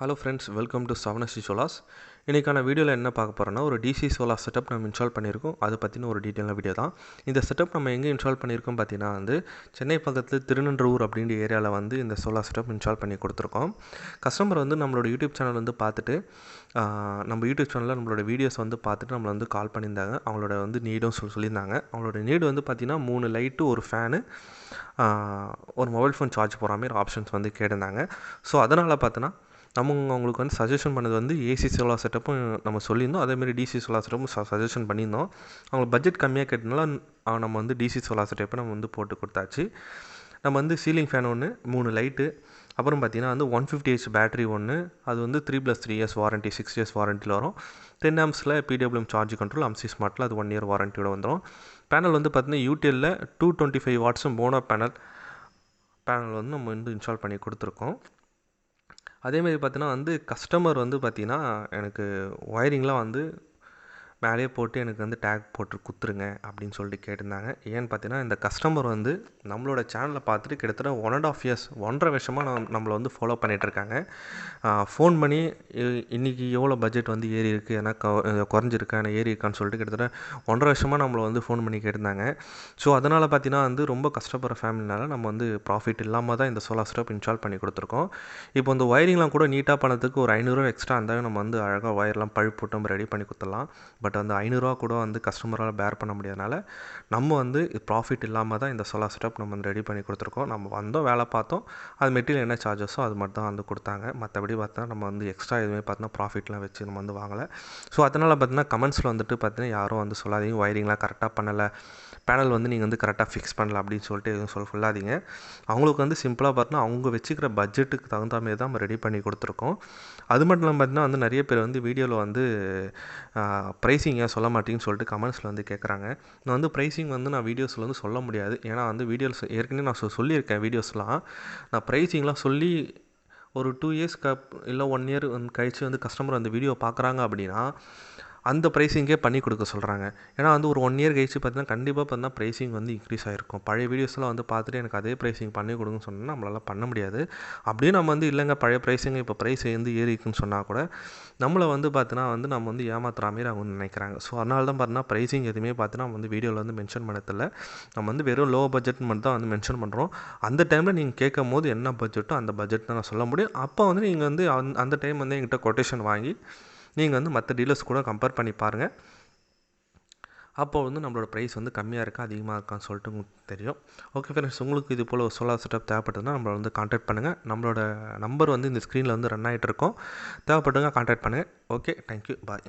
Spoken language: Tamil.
Hello friends welcome to Savanashri Solars இன்றைக்கான வீடியோவில் என்ன பார்க்க போகிறோன்னா ஒரு டிசி சோலார் செட்டப் நம்ம இன்ஸ்டால் பண்ணியிருக்கோம். அதை பற்றின ஒரு டீட்டெயிலான வீடியோ தான். இந்த செட்டப் நம்ம எங்கே இன்ஸ்டால் பண்ணியிருக்கோம் பார்த்தீங்கன்னா வந்து சென்னை பக்கத்தில் திருநன்றூர் அப்படின்ற ஏரியாவில் வந்து இந்த சோலார் செட்டப் இன்ஸ்டால் பண்ணி கொடுத்துருக்கோம். கஸ்டமர் வந்து நம்மளோட யூடியூப் சேனல் வந்து பார்த்துட்டு நம்ம யூடியூப் சேனலில் நம்மளோட வீடியோஸ் வந்து பார்த்துட்டு நம்மளை வந்து கால் பண்ணியிருந்தாங்க. அவங்களோட வந்து நீடும் சொல்லி சொல்லியிருந்தாங்க. அவங்களோட நீடு வந்து பார்த்திங்கன்னா மூணு லைட்டு ஒரு ஃபேனு ஒரு மொபைல் ஃபோன் சார்ஜ் போகிற மாதிரி ஆப்ஷன்ஸ் வந்து கேட்டிருந்தாங்க. ஸோ அதனால் பார்த்தோன்னா நம்ம அவங்களுக்கு வந்து சஜஷன் பண்ணது வந்து ஏசி சோலார் செட்டப்பும் நம்ம சொல்லியிருந்தோம். அதேமாரி டிசி சோலார் செட்டப்பும் சஜஷன் பண்ணியிருந்தோம். அவங்களுக்கு பட்ஜெட் கம்மியாக கேட்டனால நம்ம வந்து டிசி சோலார் செட்டப்பை நம்ம வந்து போட்டு கொடுத்தாச்சு. நம்ம வந்து சீலிங் ஃபேன் ஒன்று மூணு லைட்டு அப்புறம் பார்த்தீங்கன்னா வந்து ஒன் ஃபிஃப்டி ஹெச் பேட்டரி ஒன்று அது வந்து three plus three years warranty six years வாரண்ட்டியில் வரும். டென் ஆம்ஸில் பிடபிள்யூஎம் சார்ஜ் கண்ட்ரோல் அம்சி ஸ்மார்ட்டில் அது ஒன் இயர் வாரண்ட்டியோட வந்துடும் பேனல் வந்து பார்த்தீங்கன்னா யூடிஎல்ல டூ டுவெண்ட்டி ஃபைவ் வாட்ஸும் போனோ பேனல் பேனல் வந்து நம்ம வந்து இன்ஸ்டால் பண்ணி கொடுத்துருக்கோம். அதேமாரி பார்த்தீங்கன்னா வந்து கஸ்டமர் வந்து பார்த்தீங்கன்னா எனக்கு ஒயரிங்லாம் வந்து மேலேயே போட்டு எனக்கு வந்து டேக் போட்டு குத்துருங்க அப்படின்னு சொல்லிட்டு கேட்டிருந்தாங்க. ஏன்னு பார்த்தீங்கன்னா இந்த கஸ்டமர் வந்து நம்மளோட சேனலை பார்த்துட்டு கிட்டத்தட்ட ஒன் அண்ட் ஆஃப் இயர்ஸ் ஒன்றரை வருஷமாக நம் நம்மளை வந்து ஃபாலோ பண்ணிகிட்ருக்காங்க ஃபோன் பண்ணி இன்றைக்கி இன்னைக்கு எவ்வளோ பட்ஜெட் வந்து ஏறி இருக்குது ஏன்னா க- குறைஞ்சிருக்கா ஏறி இருக்கான்னு சொல்லிட்டு கிட்டத்தட்ட ஒன்றரை வருஷமாக நம்மளை வந்து ஃபோன் பண்ணி கேட்டிருந்தாங்க. ஸோ அதனால் பார்த்தீங்கன்னா வந்து ரொம்ப கஷ்டப்படுற ஃபேமிலினால நம்ம வந்து ப்ராஃபிட் இல்லாமல் தான் இந்த சோலார் ஸ்டப் இன்ஸ்டால் பண்ணி கொடுத்துருக்கோம். இப்போ இந்த ஒயரிங்லாம் கூட நீட்டாக பண்ணதுக்கு ஒரு ஐநூறுரூவா எக்ஸ்ட்ரா இருந்தாலும் நம்ம வந்து அழகாக ஒயர்லாம் பழுப்பு போட்டு நம்ம ரெடி பண்ணி கொடுத்துடலாம் பட் பட் அந்த ஐநூறுரூவா கூட வந்து கஸ்டமரால் பேர் பண்ண முடியாதனால நம்ம வந்து ப்ராஃபிட் இல்லாமல் தான் இந்த சோலார் செட்டப் நம்ம வந்து ரெடி பண்ணி கொடுத்துருக்கோம். நம்ம வந்தோம் வேலை பார்த்தோம். அது மெட்டீரியல் என்ன சார்ஜஸோ அது மட்டும் தான் வந்து கொடுத்தாங்க. மற்றபடி பார்த்தா நம்ம வந்து எக்ஸ்ட்ரா எதுவுமே பார்த்தோன்னா ப்ராஃபிட்லாம் வச்சு நம்ம வந்து வாங்கலை. ஸோ அதனால் பார்த்தீங்கன்னா கமெண்ட்ஸில் வந்துட்டு பார்த்தீங்கன்னா யாரும் வந்து சொல்லாதீங்க. ஒயரிங்லாம் கரெக்டாக பண்ணலை. பேனல் வந்து நீங்கள் வந்து கரெக்டாக ஃபிக்ஸ் பண்ணல அப்படின்னு சொல்லிட்டு எதுவும் சொல்ல சொல்லாதீங்க. அவங்களுக்கு வந்து சிம்பிளாக பார்த்தீங்கன்னா அவங்க வச்சுக்கிற பட்ஜெட்டுக்கு தகுந்த மாதிரி தான் நம்ம ரெடி பண்ணி கொடுத்துருக்கோம். அது மட்டும் இல்லாமல் பார்த்தீங்கன்னா வந்து நிறைய பேர் வந்து வீடியோவில் வந்து ப்ரைஸ் ப்ரைஸிங் ஏன் சொல்ல மாட்டேங்கன்னு சொல்லிட்டு கமெண்ட்ஸில் வந்து கேட்குறாங்க நான் வந்து ப்ரைஸிங் வந்து நான் வீடியோஸில் வந்து சொல்ல முடியாது. ஏன்னா வந்து வீடியோஸ் ஏற்கனவே நான் சொல்லியிருக்கேன் வீடியோஸ்லாம் நான் ப்ரைஸிங்லாம் சொல்லி ஒரு டூ இயர்ஸ் கப் இல்லை ஒன் இயர் வந்து கழித்து வந்து கஸ்டமர் அந்த வீடியோ பார்க்குறாங்க அப்படின்னா அந்த ப்ரைஸிங்கே பண்ணி கொடுக்க சொல்கிறாங்க ஏன்னா வந்து ஒரு ஒன் இயர் கழிச்சு பார்த்தீங்கன்னா கண்டிப்பாக பார்த்தீங்கன்னா ப்ரைஸிங் வந்து இன்க்ரீஸ் ஆகிருக்கும் பழைய வீடியோஸ்லாம் வந்து பார்த்துட்டு எனக்கு அதே ப்ரைஸிங் பண்ணி கொடுங்கன்னு சொன்னால் நம்மளால் பண்ண முடியாது. அப்படியே நம்ம வந்து இல்லைங்க பழைய ப்ரைஸிங் இப்போ ப்ரைஸ் வந்து ஏறி இருக்குன்னு சொன்னால் கூட நம்மளை வந்து பார்த்தீங்கன்னா வந்து நம்ம வந்து ஏமாத்துற மாதிரி அவங்க நினைக்கிறாங்க. ஸோ அதனால தான் பார்த்தீங்கன்னா ப்ரைஸிங் எதுவுமே பார்த்தீங்கன்னா நம்ம வந்து வீடியோவில் வந்து மென்ஷன் பண்ணதில்ல. நம்ம வந்து வெறும் லோ பட்ஜெட் மட்டும் தான் வந்து மென்ஷன் பண்ணுறோம் அந்த டைமில் நீங்கள் கேட்கும் போது என்ன பட்ஜெட்டோ அந்த பட்ஜெட் தான் நான் சொல்ல முடியும். அப்போ வந்து நீங்கள் வந்து அந்த- அந்த டைம் வந்து எங்கிட்ட கொட்டேஷன் வாங்கி நீங்கள் வந்து மற்ற டீலர்ஸ் கூட கம்பேர் பண்ணி பாருங்கள் அப்போ வந்து நம்மளோட ப்ரைஸ் வந்து கம்மியாக இருக்கா அதிகமாக இருக்கான்னு சொல்லிட்டு உங்களுக்கு தெரியும். ஓகே ஃப்ரெண்ட்ஸ் உங்களுக்கு இது போல் ஒரு சோலார் செட்டப் தேவைப்பட்டதுன்னா நம்மளை வந்து காண்டாக்ட் பண்ணுங்கள் நம்மளோட நம்பர் வந்து இந்த ஸ்க்ரீனில் வந்து ரன் ஆகிட்டு இருக்கோம். தேவைப்பட்டவங்க காண்டாக்ட் பண்ணுங்கள் ஓகே தேங்க்யூ பாய்